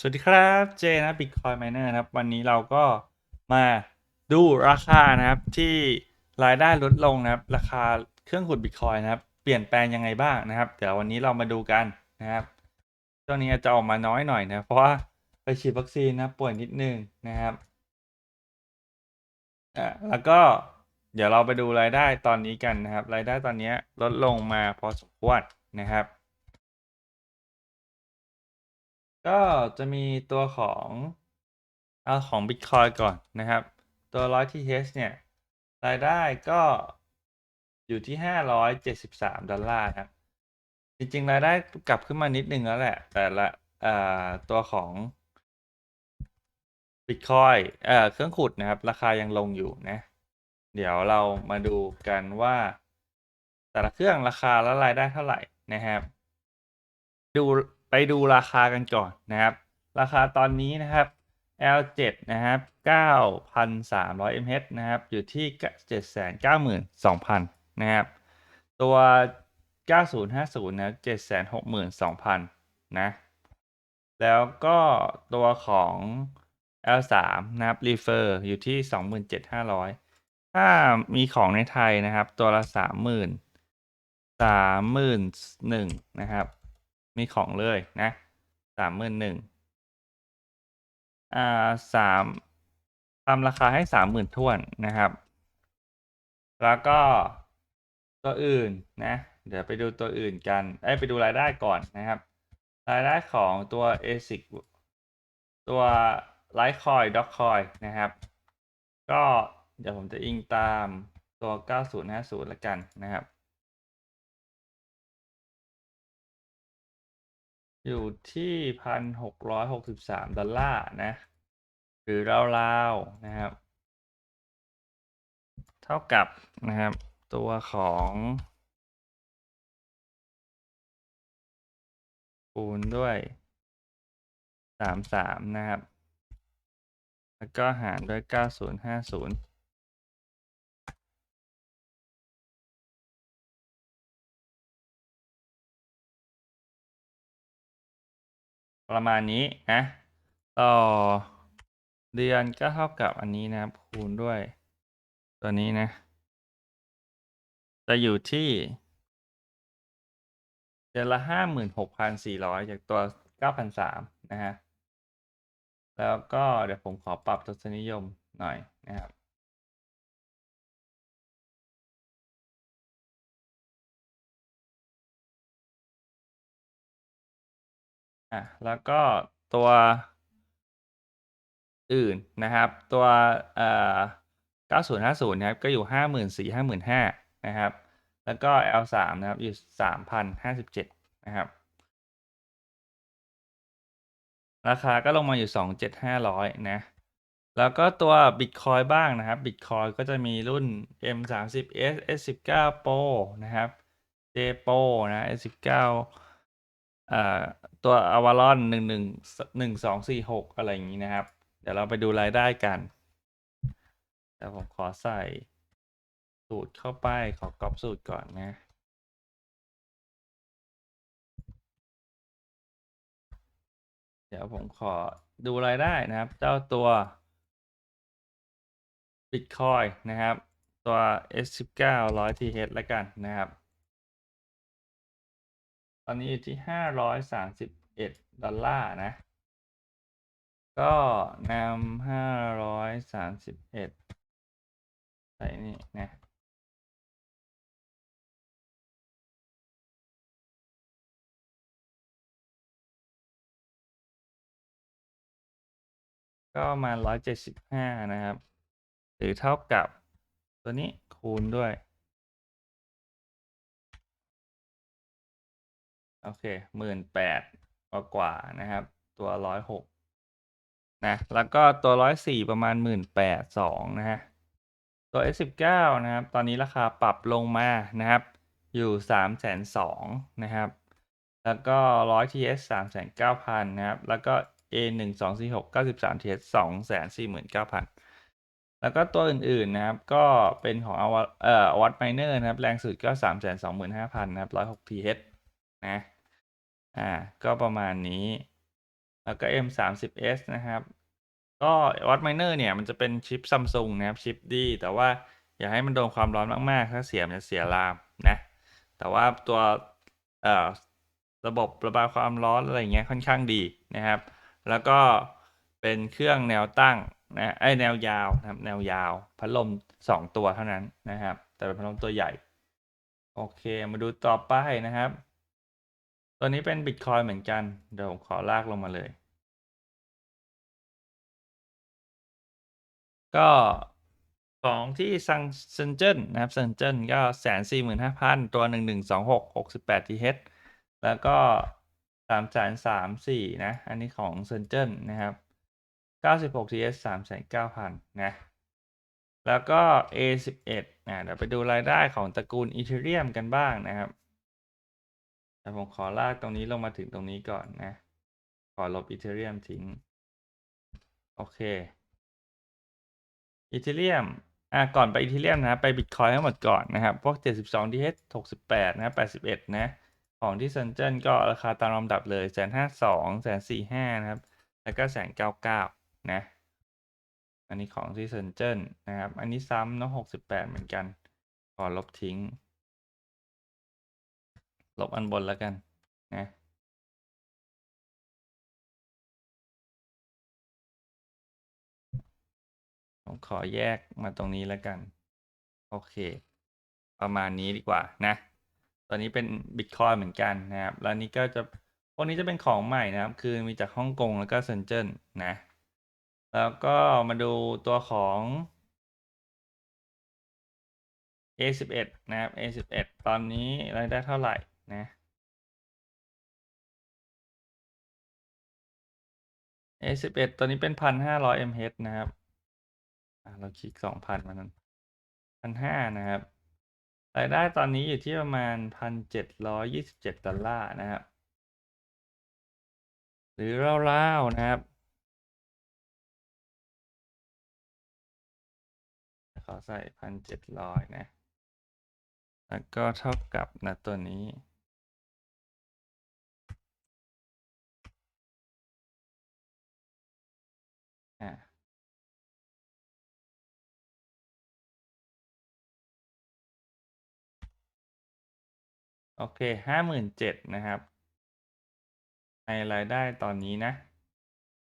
สวัสดีครับเจนะ Bitcoin Miner นะครับ วันนี้เราก็มาดูราคานะครับที่รายได้ลดลงนะครับ ราคาเครื่องขุด Bitcoin นะครับ เปลี่ยนแปลงยังไงบ้างนะครับ เดี๋ยววันนี้เรามาดูกันนะครับช่วงนี้อาจจะออกมาน้อยหน่อยนะเพราะว่าไปฉีดวัคซีนนะป่วยนิดนึงนะครับอ่าแล้วก็เดี๋ยวเราไปดูรายได้ตอนนี้กันนะครับ รายได้ตอนนี้ลดลงมาพอสมควรนะครับ ก็จะมีตัวของเอาของ Bitcoin ก่อนนะครับ ตัว 100TH เนี่ย รายได้ก็อยู่ที่ 573 ดอลลาร์ครับ จริง ๆ รายได้กลับขึ้นมานิดนึงแล้วแหละ แต่ละตัวของ Bitcoin เอ่อเครื่องขุดนะครับ ราคายังลงอยู่นะ เดี๋ยวเรามาดูกันว่า แต่ละเครื่องราคาและรายได้เท่าไหร่นะครับ ดู ไปดูราคากันก่อนนะครับ ราคาตอนนี้นะครับ L7 นะครับ 9,300mH นะครับ อยู่ที่ 792,000 นะครับ ตัว 9050 นะ 762,000 นะ แล้วก็ตัวของ L3 นะครับ Refer อยู่ที่ 27,500 ถ้ามีของในไทยนะครับ ตัวละ 30,000 31,000นะครับ มีของเลยนะสามหมื่นหนึ่งอ่าสามทำราคาให้สามหมื่นท่วนนะครับ แล้วก็ตัวอื่นนะ เดี๋ยวไปดูตัวอื่นกันเอ้ไปดูรายได้ก่อนนะครับ รายได้ของตัว ASIC ตัว Litecoin Dogecoin นะครับ ก็เดี๋ยวผมจะอิงตามตัว 9050ละกันนะครับ อยู่ที่พันหกร้อยหกสิบสามดอลลาร์นะ หรือราวๆนะครับ เท่ากับนะครับ ตัวของคูณด้วยสามสามนะครับ แล้วก็หารด้วยเก้าศูนย์ห้าศูนย์ ประมาณนี้นะต่อเดือนก็เท่ากับอันนี้นะครับ คูณด้วย ตัวนี้นะ จะอยู่ที่เดือนละห้าหมื่นหกพันสี่ร้อยจากตัวเก้าพันสามนะฮะ แล้วก็เดี๋ยวผมขอปรับทศนิยมหน่อยนะครับ อะแล้วก็ตัวอื่นนะครับ ตัวเอ่อ9050นะครับก็อยู่ 54,000 55,000นะครับ แล้วก็ L3 นะครับอยู่ 3,057นะครับ ราคาก็ลงมาอยู่ 2,7500นะแล้วก็ตัว Bitcoin บ้างนะครับ Bitcoin ก็จะมีรุ่น M30S S19 Pro นะครับ J Pro นะ S19 อ่า ตัว Avalon หนึ่งหนึ่งหนึ่งสองสี่หกอะไรอย่างนี้นะครับ เดี๋ยวเราไปดูรายได้กันเดี๋ยวผมขอใส่สูตรเข้าไปขอก๊อปสูตรก่อนนะเดี๋ยวผมขอดูรายได้นะครับ เจ้าตัว Bitcoin นะครับ ตัว S19 100TH แล้วกันนะครับ ตอนนี้อยู่ที่ห้าร้อยสามสิบเอ็ดดอลลาร์นะ ก็นำห้าร้อยสามสิบเอ็ดใส่นี่นะก็มาร้อยเจ็ดสิบห้านะครับ หรือเท่ากับตัวนี้คูณด้วย โอเคหมื่นแปดกว่าๆนะครับ ตัวร้อยหกนะ แล้วก็ตัวร้อยสี่ประมาณหมื่นแปดสองนะฮะ ตัว S19 นะครับ ตอนนี้ราคาปรับลงมานะครับ อยู่สามแสนสองนะครับ แล้วก็ร้อย TS สามแสนเก้าพันนะครับ แล้วก็ A หนึ่งสองสี่หกเก้าสิบสาม TS สองแสนสี่หมื่นเก้าพันแล้วก็ตัวอื่นๆนะครับ ก็เป็นของอวเอ่อวัดไมเนอร์นะครับ แรงสุดก็สามแสนสองหมื่นห้าพันนะครับร้อยหก TH นะ อ่าก็ประมาณนี้ แล้วก็ M30s นะครับ ก็วัดไมเนอร์เนี่ยมันจะเป็นชิปซัมซุงนะครับชิปดีแต่ว่าอย่าให้มันโดนความร้อนมาก ๆ ถ้าเสียมันจะเสียรามนะ แต่ว่าตัวเอ่อระบบระบายความร้อนอะไรเงี้ยค่อนข้างดีนะครับ แล้วก็เป็นเครื่องแนวตั้งนะไอแนวยาวนะครับแนวยาวพัดลม 2 ตัวเท่านั้นนะครับ แต่เป็นพัดลมตัวใหญ่ โอเคมาดูต่อไปนะครับ ตัวนี้เป็นบิตคอยเหมือนกัน เดี๋ยวผมขอลากลงมาเลย ก็ของที่ซังเซนเจนนะครับเซนเจนก็แสนสี่หมื่นห้าพันตัวหนึ่งหนึ่งสองหกหกสิบแปดทีเฮดแล้วก็สามแสนสามสี่นะ อันนี้ของเซนเจนนะครับเก้าสิบหกทีเอสสามแสนเก้าพันนะ แล้วก็ A11 นะเดี๋ยวไปดูรายได้ของตระกูลอีเทเรียมกันบ้างนะครับ แต่ผมขอลากตรงนี้ลงมาถึงตรงนี้ก่อนนะ ขอลบอีเทเรียมทิ้ง โอเคอีเทเรียมอะก่อนไปอีเทเรียมนะ ไปบิตคอยทั้งหมดก่อนนะครับ พวก 72 TH 68 นะ 81 นะ ของที่เซนเจนก็ราคาตามลำดับเลยแสนห้าสองแสนสี่ห้านะครับ แล้วก็แสนเก้าเก้านะ อันนี้ของที่เซนเจนนะครับ อันนี้ซ้ำเนาะ68 เหมือนกัน ขอลบทิ้ง ลบอันบนแล้วกันนะผมขอแยกมาตรงนี้แล้วกัน โอเค ประมาณนี้ดีกว่านะ ตอนนี้เป็นบิตคอยเหมือนกันนะครับ แล้วนี้ก็จะพวกนี้จะเป็นของใหม่นะครับ คือมีจากฮ่องกงแล้วก็เซนเจิ้นนะ แล้วก็มาดูตัวของ A11 นะครับ A11 ตอนนี้รายได้เท่าไหร่ นะ A11 ตอนนี้เป็นพันห้าร้อย mH นะครับ เราคลิกสองพันมานั้นพันห้านะครับ รายได้ตอนนี้อยู่ที่ประมาณพันเจ็ดร้อยยี่สิบเจ็ดดอลลาร์นะครับ หรือราวๆ นะครับ ขอใส่พันเจ็ดร้อยนะ แล้วก็เท่ากับนะตัวนี้ โอเคห้าหมื่นเจ็ดนะครับ ในรายได้ตอนนี้นะ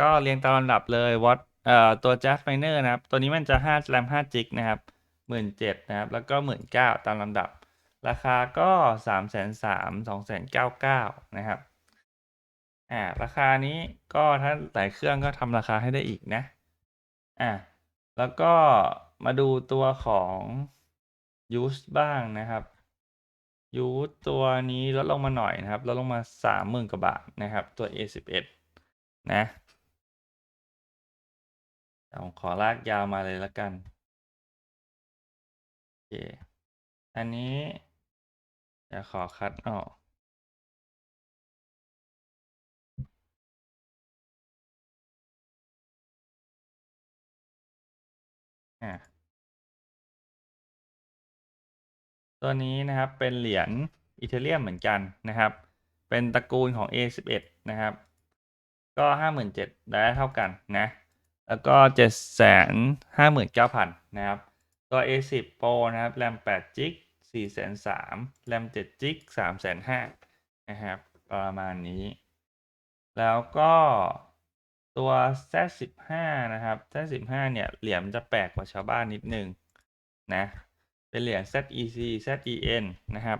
ก็เรียงตามลำดับเลยวัดเอ่อตัว Just Miner นะครับ ตัวนี้มันจะ5 RAM 5จิกนะครับหมื่นเจ็ดนะครับ แล้วก็หมื่นเก้าตามลำดับ ราคาก็สามแสนสามสองแสนเก้าเก้านะครับ อ่า ราคานี้ก็ถ้าหลายเครื่องก็ทำราคาให้ได้อีกนะ อ่า แล้วก็มาดูตัวของ use บ้างนะครับ use ตัวนี้ลดลงมาหน่อยนะครับลดลงมาสามหมื่นกว่าบาทนะครับ ตัว A11 นะเดี๋ยวผมขอลากยาวมาเลยละกันโอเคอันนี้เดี๋ยวขอคัดออกอะ ตัวนี้นะครับเป็นเหรียญอีเทเรียมเหมือนกันนะครับ เป็นตระกูลของ A11 นะครับ ก็ห้าหมื่นเจ็ดได้เท่ากันนะ แล้วก็เจ็ดแสนห้าหมื่นเก้าพันนะครับ ตัว A10 Pro นะครับแรมแปดจิกสี่แสนสามแรมเจ็ดจิกสามแสนห้านะครับประมาณนี้ แล้วก็ตัว Z15 นะครับ Z15 เนี่ยเหรียญมันจะแปลกกว่าชาวบ้านนิดนึงนะ เป็นเหรียญ ZEC ZEN นะครับ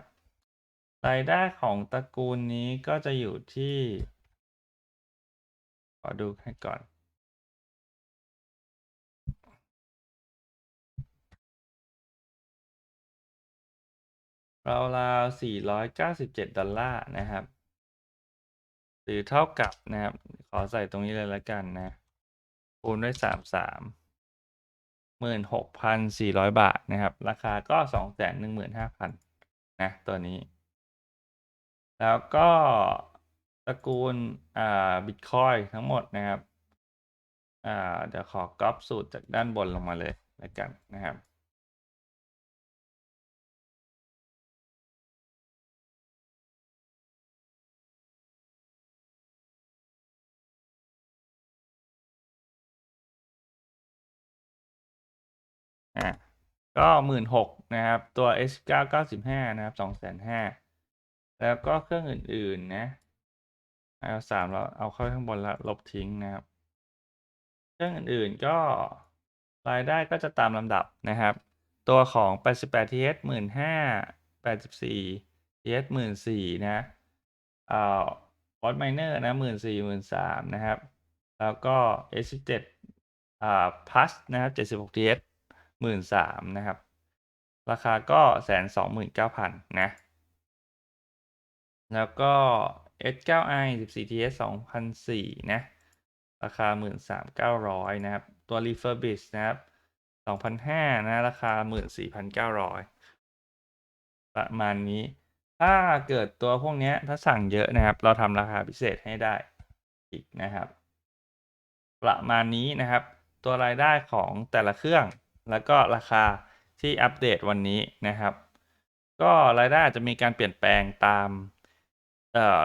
รายได้ของตระกูลนี้ก็จะอยู่ที่ ขอดูให้ก่อนราวๆ497 ดอลลาร์นะครับ หรือเท่ากับนะครับ ขอใส่ตรงนี้เลยละกันนะ คูณด้วยส หมื่นหกพันสี่ร้อยบาทนะครับ ราคาก็สองแสนหนึ่งหมื่นห้าพันนะตัวนี้ แล้วก็ตระกูลอ่าบิตคอยทั้งหมดนะครับอ่าเดี๋ยวขอก๊อปสูตรจากด้านบนลงมาเลยแล้วกันนะครับ อะก็หมื่นหกนะครับ ตัว S9 95นะครับสองแสนห้าแล้วก็เครื่องอื่นๆนะ L สามเราเอาเข้าข้างบนแล้วลบทิ้งนะครับ เครื่องอื่นๆก็รายได้ก็จะตามลำดับนะครับ ตัวของ 88 TH 15 84 TH 14นะอ่า Boss Miner นะ14 1 3 0 0นะครับ แล้วก็ S17 อ่า Plus นะครับ76 TH 13,000นะครับ ราคาก็แสนสองหมื่นเก้าพันนะ แล้วก็ S9i 14 TS 2004 นะ ราคา 13,900 นะครับ ตัว Refurbish นะครับ2,500นะ ราคา 14,900 ประมาณนี้ ถ้าเกิดตัวพวกนี้ถ้าสั่งเยอะนะครับ เราทำราคาพิเศษให้ได้อีกนะครับ ประมาณนี้นะครับ ตัวรายได้ของแต่ละเครื่อง แล้วก็ราคาที่อัปเดตวันนี้นะครับ ก็รายได้อาจจะมีการเปลี่ยนแปลงตาม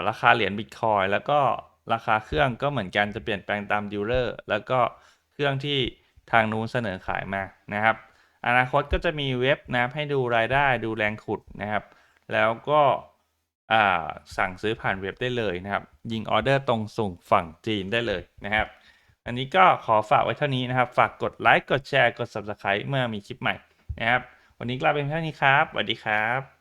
ราคาเหรียญบิตคอยแล้วก็ราคาเครื่องก็เหมือนกันจะเปลี่ยนแปลงตามดีลเลอร์แล้วก็เครื่องที่ทางนู้นเสนอขายมานะครับ อนาคตก็จะมีเว็บนะให้ดูรายได้ดูแรงขุดนะครับ แล้วก็สั่งซื้อผ่านเว็บได้เลยนะครับ ยิงออเดอร์ตรงส่งฝั่งจีนได้เลยนะครับ อันนี้ก็ขอฝากไว้เท่านี้นะครับ ฝากกดไลค์กดแชร์กด Subscribe เมื่อมีคลิปใหม่นะครับ วันนี้กลาเป็นเท่านี้ครับสวัสดีครับ